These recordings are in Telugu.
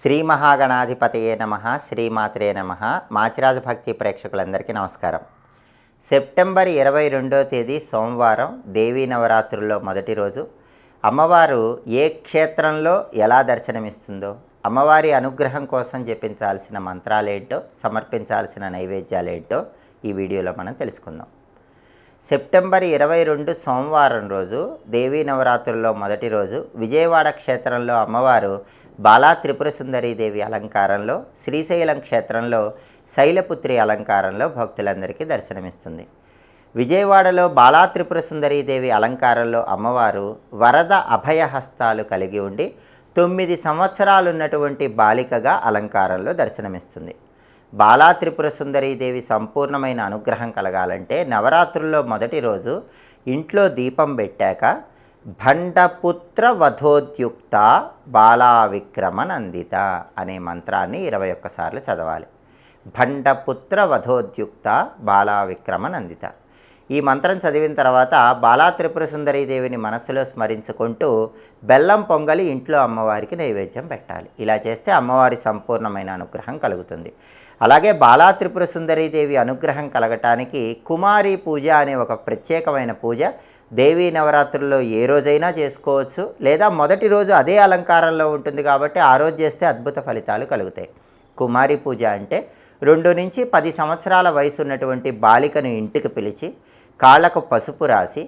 శ్రీ మహాగణాధిపతయే నమ శ్రీమాత్రే నమ. మాచిరాజ భక్తి ప్రేక్షకులందరికీ నమస్కారం. సెప్టెంబర్ ఇరవై రెండో తేదీ సోమవారం దేవీ నవరాత్రుల్లో మొదటి రోజు. అమ్మవారు ఏ క్షేత్రంలో ఎలా దర్శనమిస్తుందో అమ్మవారి అనుగ్రహం కోసం జపించాల్సిన మంత్రాలేంటో సమర్పించాల్సిన నైవేద్యాలేంటో ఈ వీడియోలో మనం తెలుసుకుందాం. సెప్టెంబర్ ఇరవై రెండు సోమవారం రోజు దేవీ నవరాత్రుల్లో మొదటి రోజు విజయవాడ క్షేత్రంలో అమ్మవారు బాలా త్రిపుర దేవి అలంకారంలో శ్రీశైలం క్షేత్రంలో శైలపుత్రి అలంకారంలో భక్తులందరికీ దర్శనమిస్తుంది. విజయవాడలో బాలా త్రిపుర దేవి అలంకారంలో అమ్మవారు వరద అభయహస్తాలు కలిగి ఉండి తొమ్మిది సంవత్సరాలున్నటువంటి బాలికగా అలంకారంలో దర్శనమిస్తుంది. బాలా త్రిపుర దేవి సంపూర్ణమైన అనుగ్రహం కలగాలంటే నవరాత్రుల్లో మొదటి రోజు ఇంట్లో దీపం పెట్టాక భండపుత్ర వధోద్యుక్త బాలా విక్రమనందిత అనే మంత్రాన్ని ఇరవై ఒక్కసార్లు చదవాలి. భండపుత్ర వధోద్యుక్త బాలా విక్రమనందిత ఈ మంత్రం చదివిన తర్వాత బాలా త్రిపుర దేవిని మనస్సులో స్మరించుకుంటూ బెల్లం పొంగలి ఇంట్లో అమ్మవారికి నైవేద్యం పెట్టాలి. ఇలా చేస్తే అమ్మవారి సంపూర్ణమైన అనుగ్రహం కలుగుతుంది. అలాగే బాలా త్రిపుర దేవి అనుగ్రహం కలగటానికి కుమారి పూజ అనే ఒక ప్రత్యేకమైన పూజ దేవీ నవరాత్రుల్లో ఏ రోజైనా చేసుకోవచ్చు. లేదా మొదటి రోజు అదే అలంకారంలో ఉంటుంది కాబట్టి ఆ రోజు చేస్తే అద్భుత ఫలితాలు కలుగుతాయి. కుమారి పూజ అంటే రెండు నుంచి పది సంవత్సరాల వయసు ఉన్నటువంటి బాలికను ఇంటికి పిలిచి కాళ్ళకు పసుపు రాసి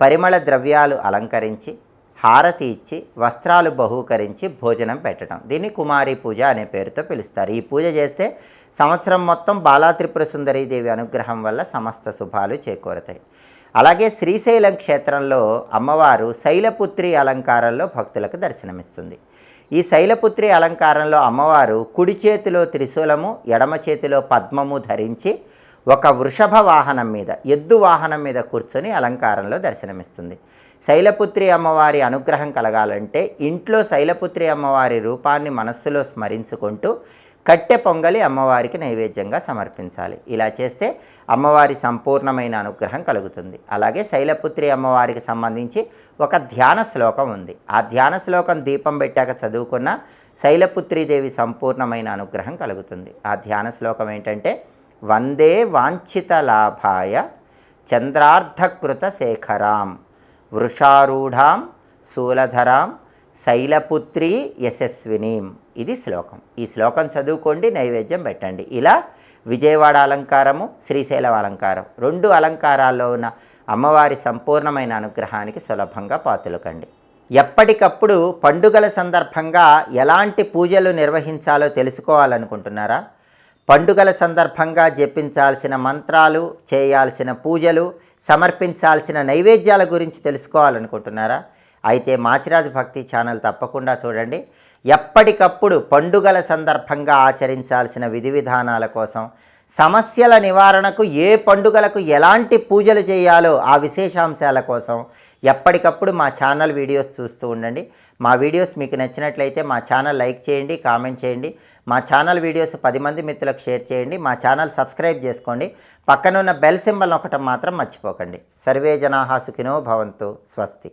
పరిమళ ద్రవ్యాలు అలంకరించి హారతి ఇచ్చి వస్త్రాలు బహూకరించి భోజనం పెట్టడం. దీన్ని కుమారి పూజ అనే పేరుతో పిలుస్తారు. ఈ పూజ చేస్తే సంవత్సరం మొత్తం బాలాత్రిపుర సుందరీదేవి దేవి అనుగ్రహం వల్ల సమస్త శుభాలు చేకూరతాయి. అలాగే శ్రీశైలం క్షేత్రంలో అమ్మవారు శైలపుత్రి అలంకారంలో భక్తులకు దర్శనమిస్తుంది. ఈ శైలపుత్రి అలంకారంలో అమ్మవారు కుడి చేతిలో త్రిశూలము ఎడమ చేతిలో పద్మము ధరించి ఒక వృషభ వాహనం మీద ఎద్దు వాహనం మీద కూర్చొని అలంకారంలో దర్శనమిస్తుంది. శైలపుత్రి అమ్మవారి అనుగ్రహం కలగాలంటే ఇంట్లో శైలపుత్రి అమ్మవారి రూపాన్ని మనస్సులో స్మరించుకుంటూ కట్టె పొంగలి అమ్మవారికి నైవేద్యంగా సమర్పించాలి. ఇలా చేస్తే అమ్మవారి సంపూర్ణమైన అనుగ్రహం కలుగుతుంది. అలాగే శైలపుత్రి అమ్మవారికి సంబంధించి ఒక ధ్యాన శ్లోకం ఉంది. ఆ ధ్యాన శ్లోకం దీపం పెట్టాక చదువుకున్న శైలపుత్రీదేవి సంపూర్ణమైన అనుగ్రహం కలుగుతుంది. ఆ ధ్యాన శ్లోకం ఏంటంటే వందే వాంఛిత లాభాయ చంద్రార్ధకృత శేఖరాం వృషారూఢాం శూలధరాం శైలపుత్రి యశస్వినీం. ఇది శ్లోకం. ఈ శ్లోకం చదువుకోండి నైవేద్యం పెట్టండి. ఇలా విజయవాడ అలంకారము శ్రీశైలం అలంకారం. రెండు అలంకారాల్లో ఉన్న అమ్మవారి సంపూర్ణమైన అనుగ్రహానికి సులభంగా పాతులకండి. ఎప్పటికప్పుడు పండుగల సందర్భంగా ఎలాంటి పూజలు నిర్వహించాలో తెలుసుకోవాలనుకుంటున్నారా? పండుగల సందర్భంగా జపించాల్సిన మంత్రాలు చేయాల్సిన పూజలు సమర్పించాల్సిన నైవేద్యాల గురించి తెలుసుకోవాలనుకుంటున్నారా? అయితే మాచిరాజు భక్తి ఛానల్ తప్పకుండా చూడండి. ఎప్పటికప్పుడు పండుగల సందర్భంగా ఆచరించాల్సిన విధి విధానాల కోసం సమస్యల నివారణకు ఏ పండుగలకు ఎలాంటి పూజలు చేయాలో ఆ విశేషాంశాల కోసం ఎప్పటికప్పుడు మా ఛానల్ వీడియోస్ చూస్తూ ఉండండి. మా వీడియోస్ మీకు నచ్చినట్లయితే మా ఛానల్ లైక్ చేయండి కామెంట్ చేయండి. మా ఛానల్ వీడియోస్ పది మంది మిత్రులకు షేర్ చేయండి. మా ఛానల్ సబ్స్క్రైబ్ చేసుకోండి. పక్కనున్న బెల్ సింబల్ ఒకటం మాత్రం మర్చిపోకండి. సర్వే జనాహా సుఖినో భవంతు. స్వస్తి.